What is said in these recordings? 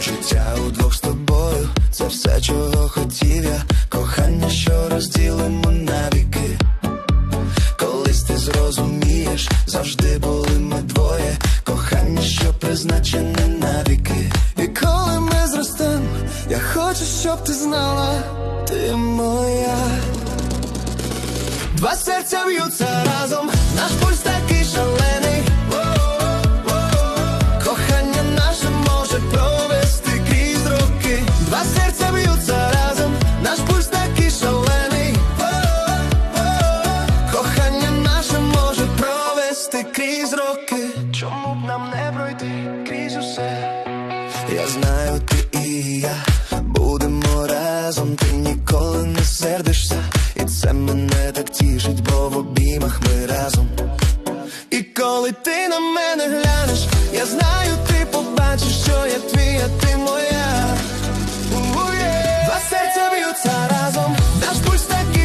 Життя удвох з тобою, це все, чого хотів я, кохання, що розділимо навіки. Колись ти зрозумієш, завжди були ми двоє, кохання, що призначене навіки. І коли ми зростем, я хочу, щоб ти знала, ти моя. Два серця б'ються разом, наш пульс такий шалений. Кохання наше може провести крізь роки. Два серця б'ються разом, наш пульс такий шалений. Кохання наше може провести крізь роки. Чому б нам не пройти крізь усе? Я знаю, ти і я будемо разом, ти ніколи не сердишся, це мене так тішить, бо в обіймах ми разом. І коли ти на мене глянеш, я знаю, ти побачиш, що я твій, а ти моя. Два серця б'ються разом, наш пульс такий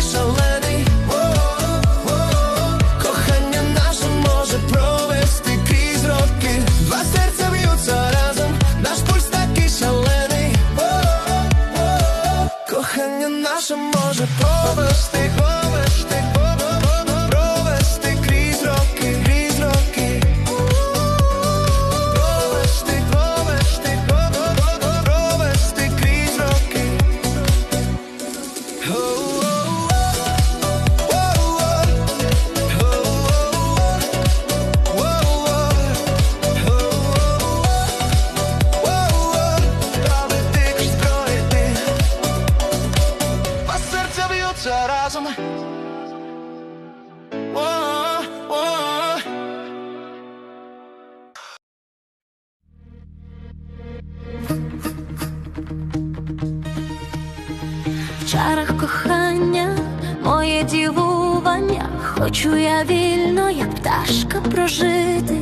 прожити,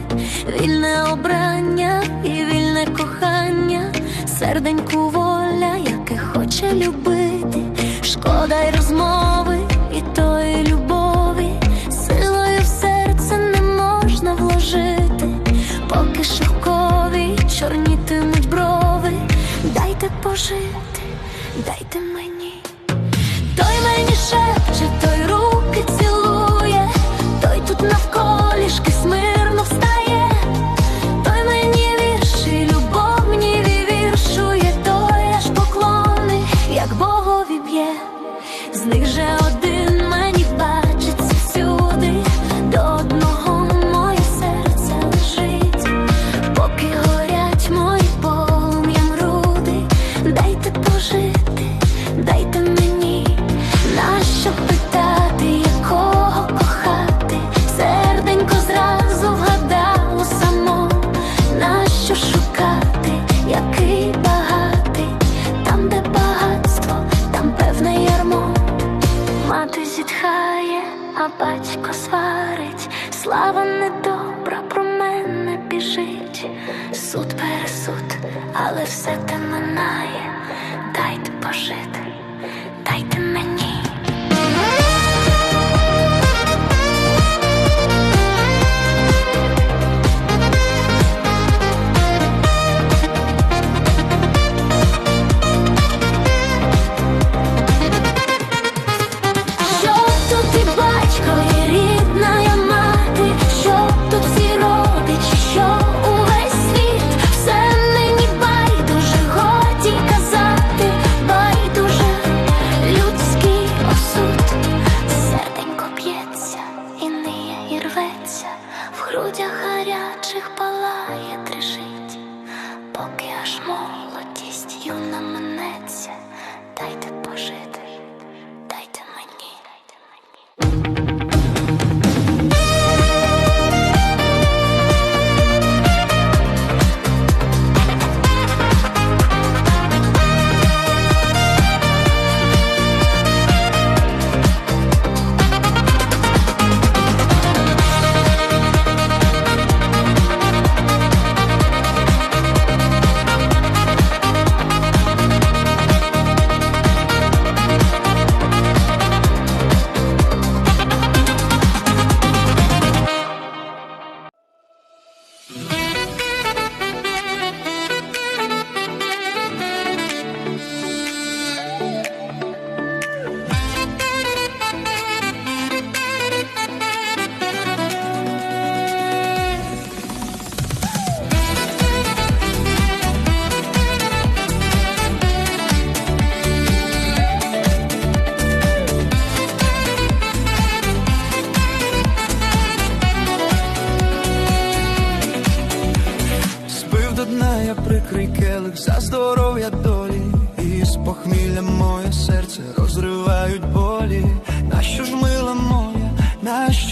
вільне обрання і вільне кохання, серденьку воля, яке хоче любити, шкода й розмови, і тої любові, силою в серце не можна вложити, поки шовкові чорнітимуть брови, дайте пожити, дайте мені.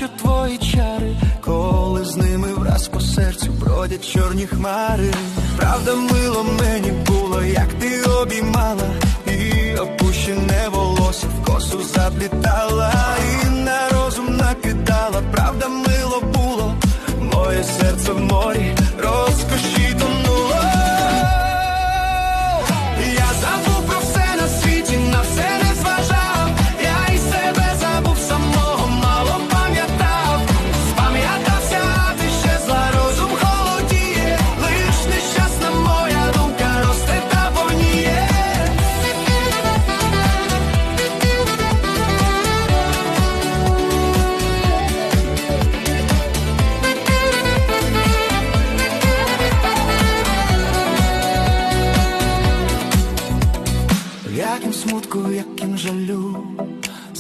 Нащо твої чари, коли з ними враз по серцю бродять чорні хмари. Правда, мило мені було, як ти обіймала, і опущене волосся в косу заплітала, і на розум накидала. Правда, мило було, моє серце в морі розкоші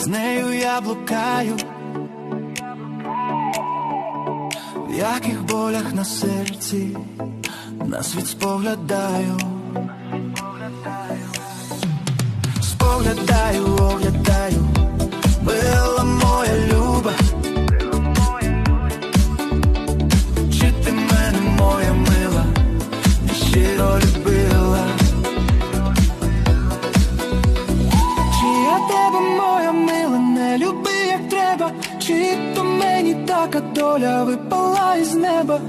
з нею я блукаю, в яких болях на серці на світ споглядаю, споглядаю, оглядаю, така доля випала із неба?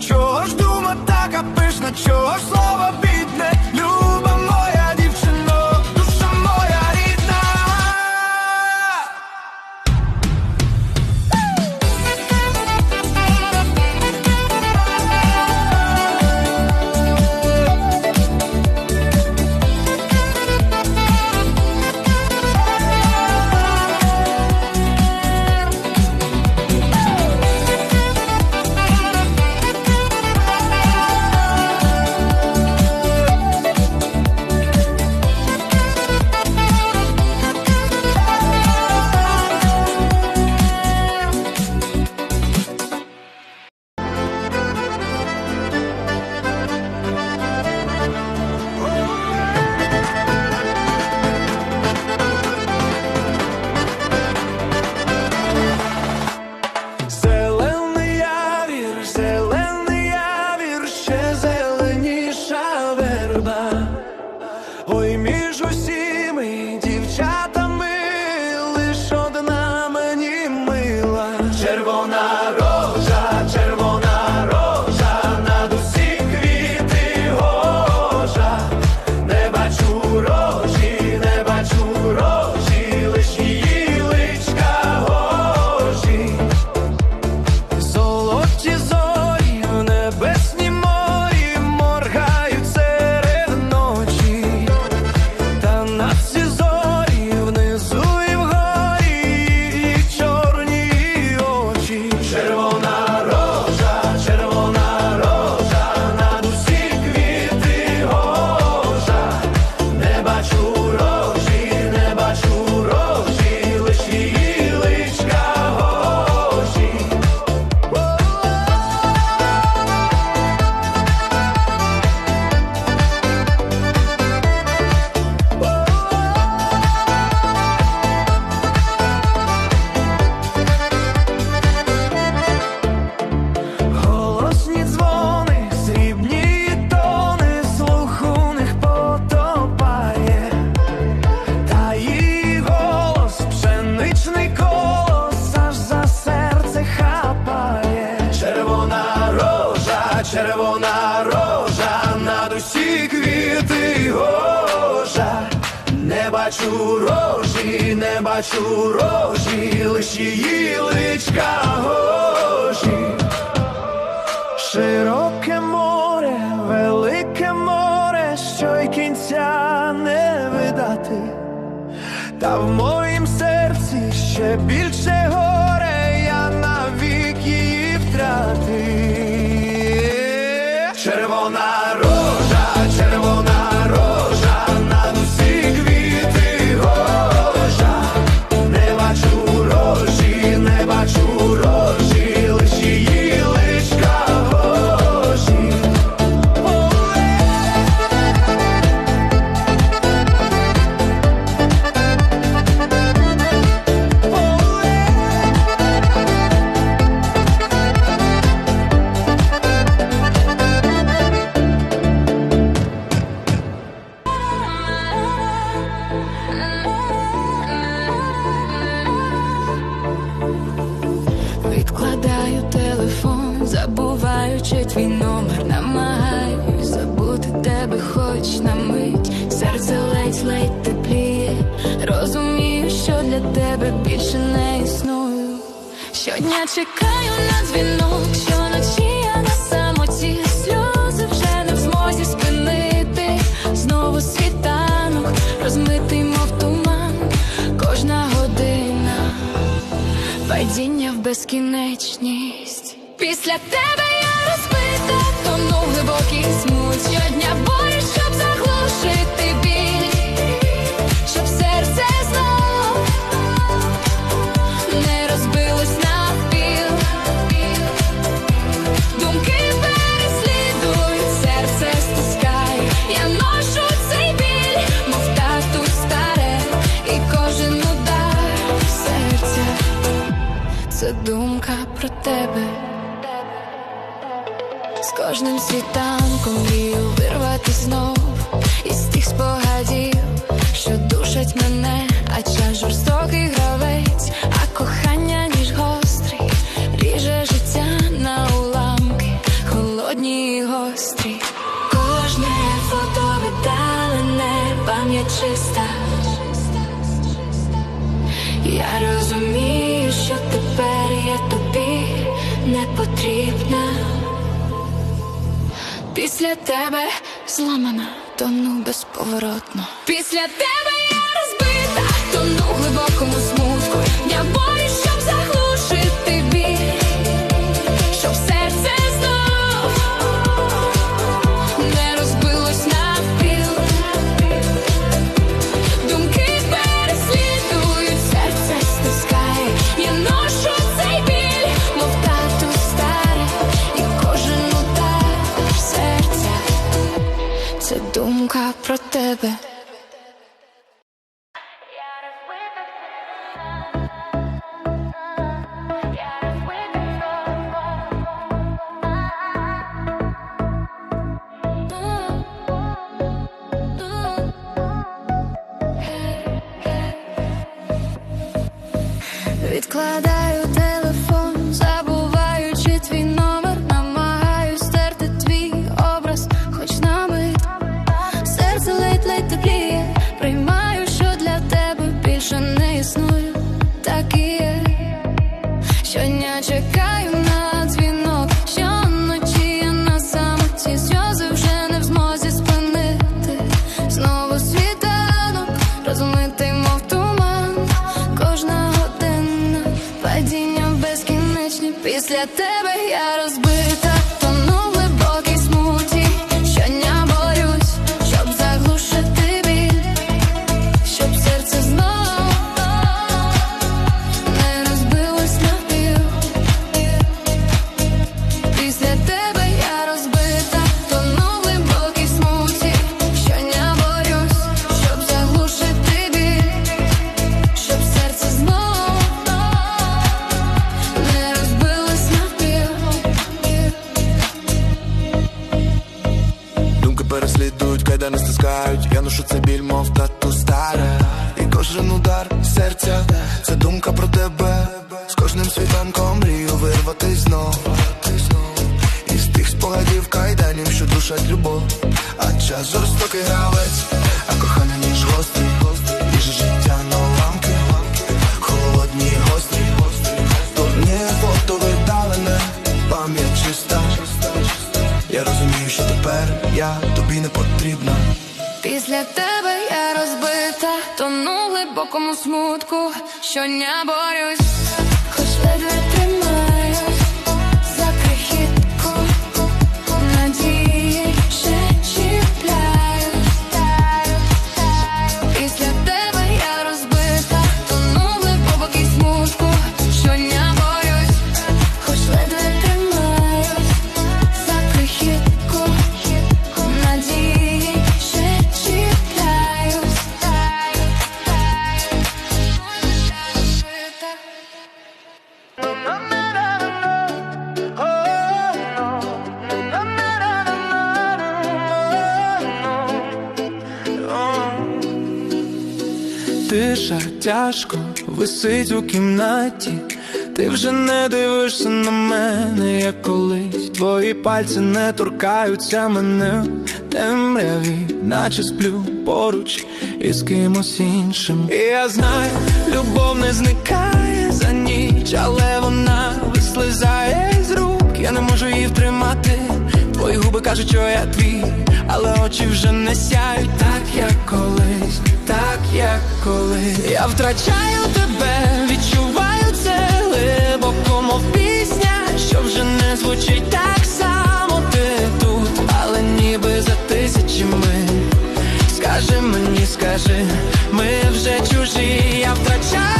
Чого ж дума така пишна, чого ж слова бідне, квіти гожа. Не бачу рожі, не бачу рожі, лиш її личка гожі. Широке море, велике море, що й кінця не видати, та в моїм серці ще більше горе, я навік її втратив. Червона падіння в безкінечність. Після тебе я розбита, тону глибокий смуть. Щодня борюсь, щоб заглушити біль, про тебе. З кожним світанком мрію вирвати знов із тих спогадів, що душать мене, а час жорстокий гравець, а кохання ніж гострий, ріже життя на уламки, холодні і гострі. Кожне фото віддалене, пам'ять чиста. Я розумію, потрібна. Після тебе зламана, тону безповоротно. Після тебе я розбита, тону глибокому смутку. Я борюсь, про тебе. Після тебе я розбита, знов. Із тих спогадів кайданів, що душать любов. А час жорстокий гравець, а кохання ніж гострий, Ріже життя на уламки, холодні й гострі. Дурні фото видалене, пам'ять чиста. Я розумію, що тепер я тобі не потрібна. Після тебе я розбита, тону глибокому смутку, щодня борюсь, хоч ледве тримаюсь пляшку висить у кімнаті, ти вже не дивишся на мене, як колись твої пальці не торкаються мене темряві, наче сплю поруч із кимось іншим. І я знаю, любов не зникає за ніч, але вона вислизає з рук, я не можу її втримати. Твої губи кажуть, що я твій, але очі вже не сяють так, як колись, так як колись. Я втрачаю тебе, відчуваю це глибоко, мов пісня, що вже не звучить так само ти тут, але ніби за тисячі ми Скажи мені, скажи, ми вже чужі, я втрачаю.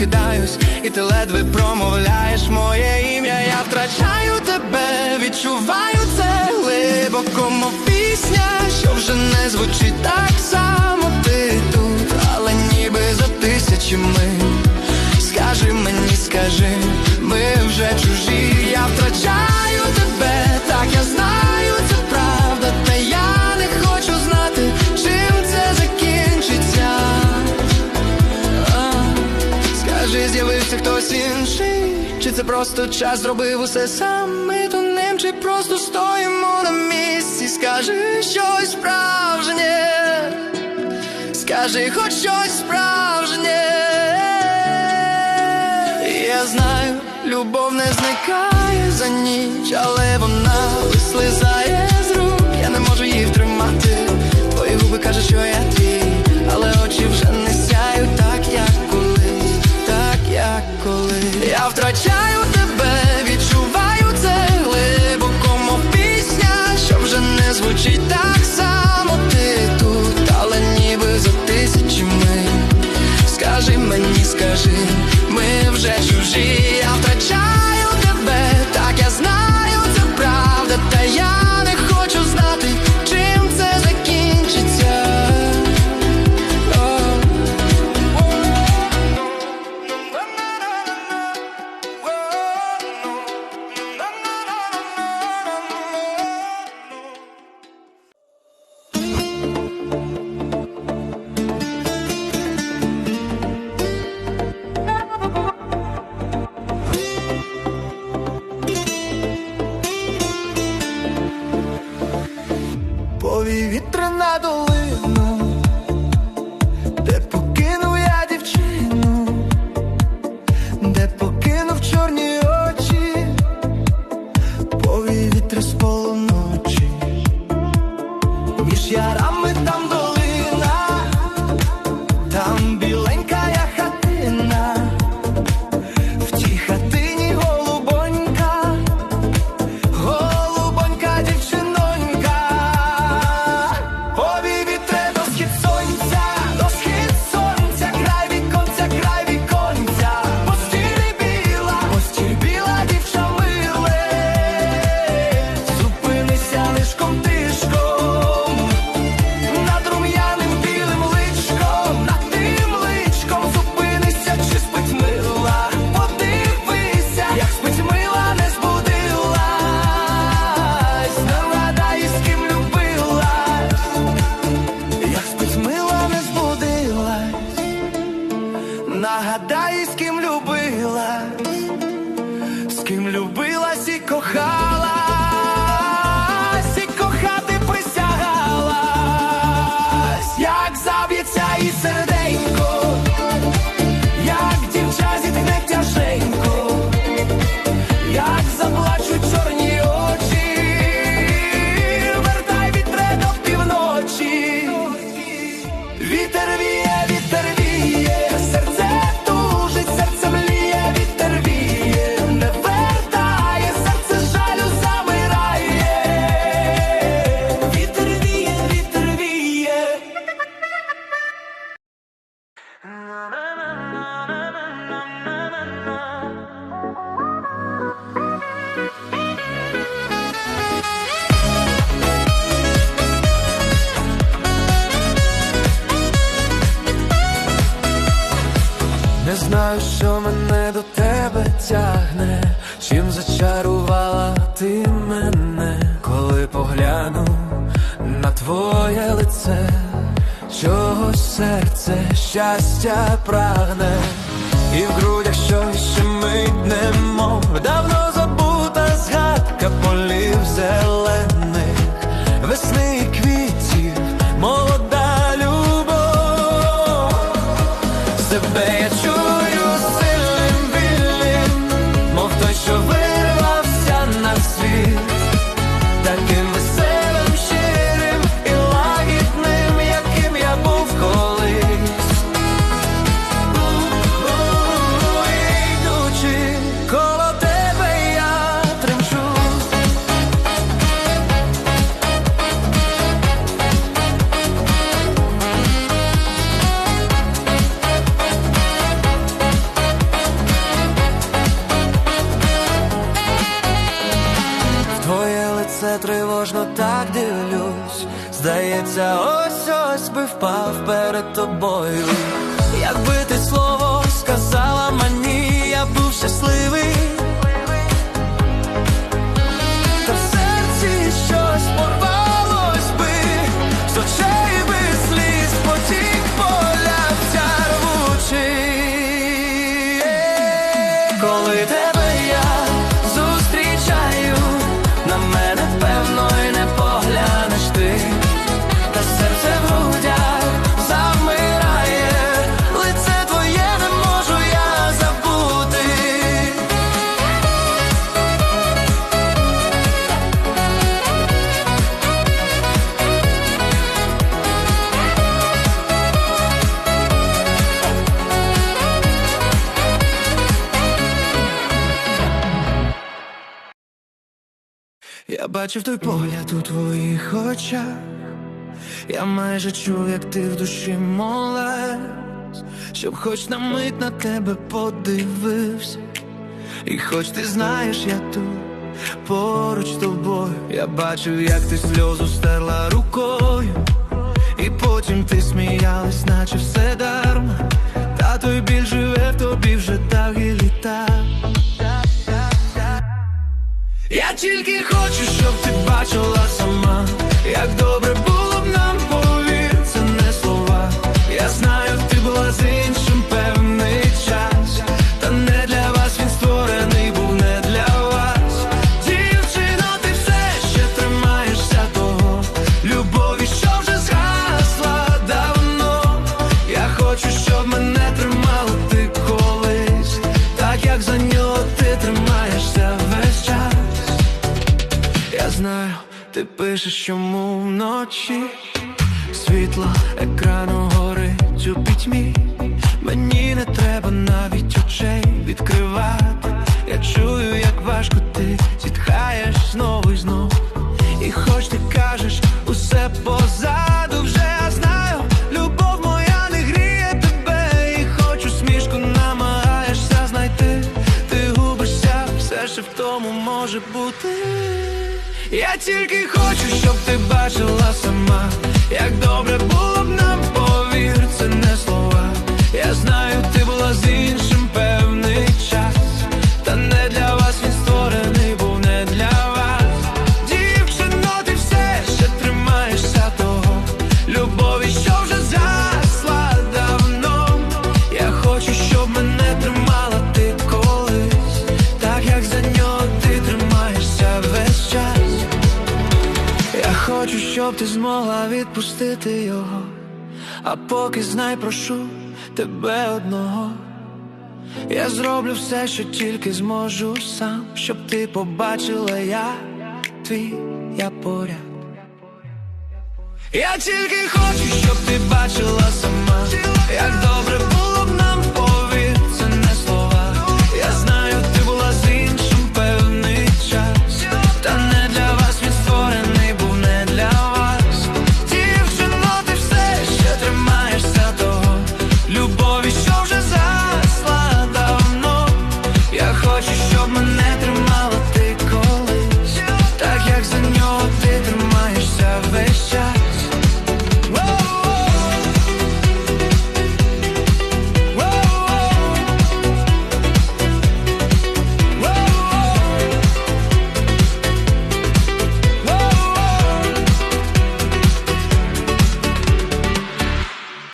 прокидаюсь, і ти ледве промовляєш моє ім'я, я втрачаю тебе, відчуваю це глибоко, мов пісня, що вже не звучить так. просто час зробив усе сам. Ми тонем чи просто стоїмо на місці, скажи щось справжнє, скажи хоч щось справжнє, я знаю, любов не зникає за ніч, але вона вислизає з рук, я не можу її втримати, твої губи кажуть, що я твій, але очі вже не. lado твоє лице тривожно так дивлюсь. Здається, ось ось би впав перед тобою. Якби ти слово сказала мені, я був щасливий. Бачив той погляд у твоїх очах. Я майже чув, як ти в душі молиш, щоб хоч на мить на тебе подивився. І хоч ти знаєш, я тут поруч з тобою, я бачив, як ти сльозу стерла рукою, і потім ти сміялась, наче все дарма. Та той біль живе в тобі вже так і літа. Я тільки хочу, щоб ти бачила сама, як добре вночі. Світло екрану горить у пітьмі. Мені не треба навіть очей відкривати. Я чую, як важко ти зітхаєш знову і знову. І хоч ти кажеш, усе позаду вже я знаю, любов моя не гріє тебе, і хоч намагаєшся знайти, ти губишся, все ще в тому може бути. Я тільки хочу, щоб ти бачила сама, як добре було б нам, повір, це не слова. Я знаю, ти була з іншим щоб ти змогла відпустити його, а поки знай, прошу тебе одного. Я зроблю все, що тільки зможу сам, щоб ти побачила, я твій, я поряд. Я тільки хочу, щоб ти бачила сама, як добре